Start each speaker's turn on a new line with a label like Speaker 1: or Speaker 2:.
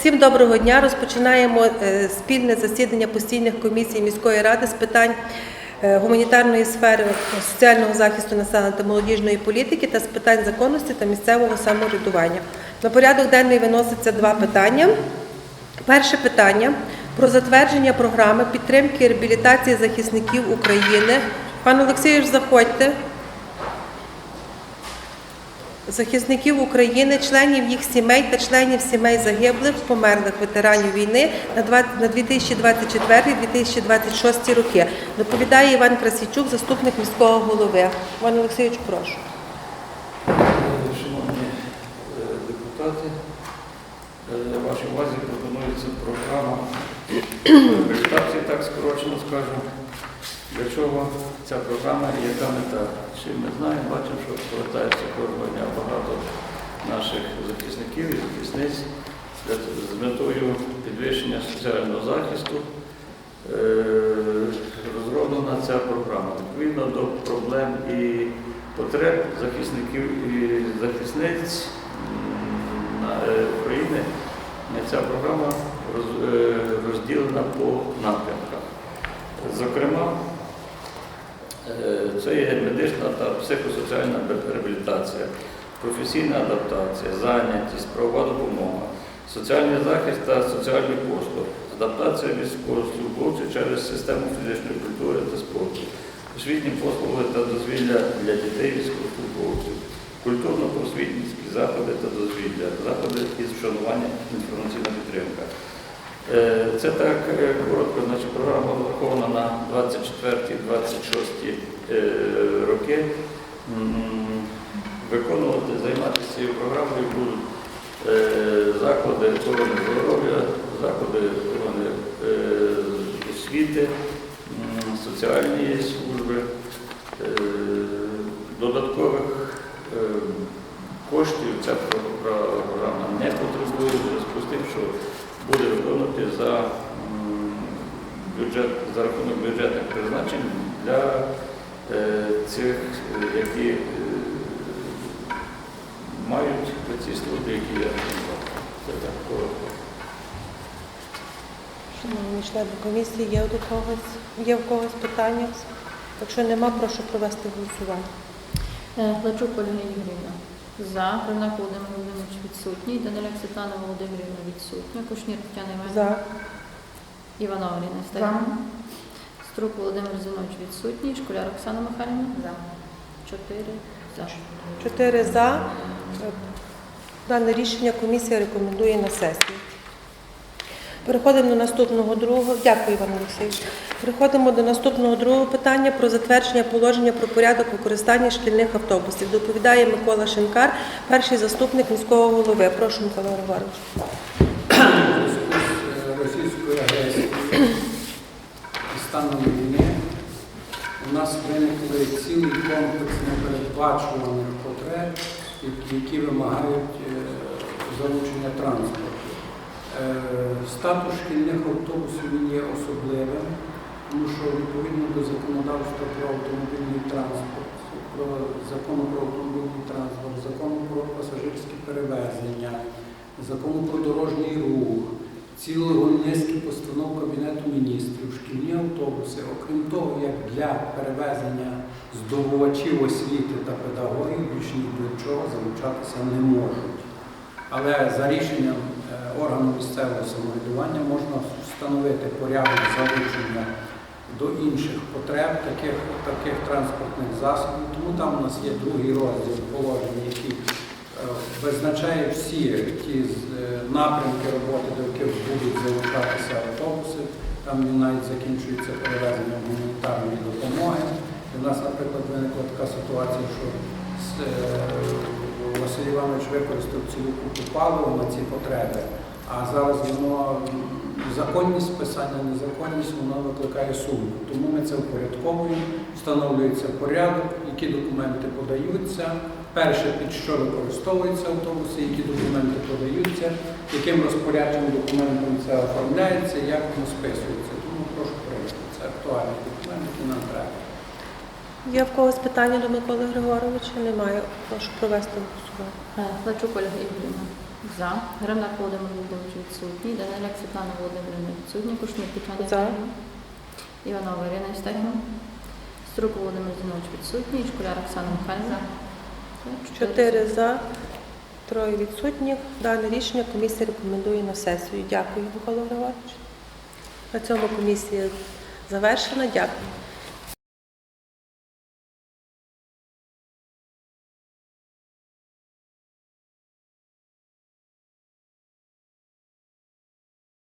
Speaker 1: Всім доброго дня. Розпочинаємо е, спільне засідання постійних комісій міської ради з питань е, гуманітарної сфери, соціального захисту населення та молодіжної політики та з питань законності та місцевого самоврядування. На порядок денний виноситься два питання. Перше питання про затвердження програми підтримки реабілітації захисників України. Пан Олексійович, заходьте. Захисників України, членів їх сімей та членів сімей загиблих, померлих ветеранів війни на два- на 2024-2026 роки. Доповідає Іван Красійчук, заступник міського голови. Іван Олексійович, прошу.
Speaker 2: Шановні е, депутати, е, вашій увазі пропонується програма так скорочено скажемо. Для чого ця програма і яка мета? Чи ми знаємо, бачимо, що повертається кожного багато наших захисників і захисниць з- метою підвищення соціального захисту. Е, Розроблена ця програма. Відповідно до проблем і потреб захисників і захисниць е, України ця програма е, розділена по напрямках. Зокрема, це є медична та психосоціальна реабілітація, професійна адаптація, зайнятість, правова допомога, соціальний захист та соціальний послуг, адаптація військовослужбовців через систему фізичної культури та спорту, освітні послуги та дозвілля для дітей військовослужбовців, культурно-просвітницькі заходи та дозвілля, заходи із вшанування інформаційна підтримка. Е, Це так е, коротко, значить, програма розрахована на 24-26 е, роки. Виконувати, займатися цією програмою будуть заклади охорони здоров'я, заклади охорони освіти, соціальні служби, додаткових коштів ця програма не потребує в зв'язку з тим, що буде виконувати за бюджет за рахунок бюджетних призначень для е, цих, е, які е, мають ці служби, які я назвав. Це так коротко.
Speaker 1: Шановні члени комісії, є до когось, є в когось питання? Якщо нема, прошу провести голосування.
Speaker 3: Глачук Ольга Ігорівна. За. Гринак Володимир Володимирович відсутній. Даниляк Світлана Володимирівна відсутня. Кушнір Тетяна Іванівна.
Speaker 1: За.
Speaker 3: Іванова Ірина Степанівна. Струк Володимир Зинович відсутній. Школяр Оксана Михайлівна. За. Чотири. За.
Speaker 1: Чотири за. Дане рішення комісія рекомендує на сесію. Переходимо до наступного другого. Дякую, Іван Олексійович. Переходимо до наступного другого питання про затвердження положення про порядок використання шкільних автобусів. Доповідає Микола Шинкар, перший заступник міського голови. Прошу, Микола Григорович.
Speaker 4: російською агресією і станом війни у нас виникли цілий комплекс непередбачуваних потреб, які- які вимагають е, залучення транспорту. Е, Статус шкільних автобусів є особливим, тому що відповідно до законодавства про автомобільний транспорт, про закону про автомобільний транспорт, закону про пасажирські перевезення, закону про дорожній рух, цілого низки постанов Кабінету міністрів, шкільні автобуси, окрім того, як для перевезення здобувачів освіти та педагогів більш ні до чого залучатися не можуть. Але за рішенням органу місцевого самоврядування можна встановити порядок залучення до інших потреб таких, таких транспортних засобів. Тому там у нас є другий розділ положення, який е, визначає всі ті е, напрямки роботи, до яких будуть залучатися автобуси. Там він навіть закінчується перевезенням гуманітарної допомоги. І в нас, наприклад, виникла така ситуація, що е, Василь Іванович використав цілу купу палива на ці потреби, а зараз воно законність списання, незаконність, воно викликає сумнів. Тому ми це впорядковуємо, встановлюється порядок, які документи подаються. Перше, під що використовуються автобуси, які документи подаються, яким розпорядчим документом це оформляється, як воно списується. Тому прошу прийняти. Це актуальний документ, який нам треба.
Speaker 1: Є в когось питання до Миколи Григоровича? Немає. Прошу провести голосування.
Speaker 3: Е, Глачук Ольга Ігорівна. За. Гремлак Володимир Володимирович відсутній. Даниляк Світлана Володимирівна відсутня. Кушнір Тетяна
Speaker 1: За.
Speaker 3: Іванівна. Іванова Ірина Євстахівна. Струк Володимир Зінович відсутній. Школяр Оксана Михайлівна.
Speaker 1: Чотири за, троє відсутніх. Дане рішення комісія рекомендує на сесію. Дякую, Микола Григорович. На цьому комісія завершена. Дякую.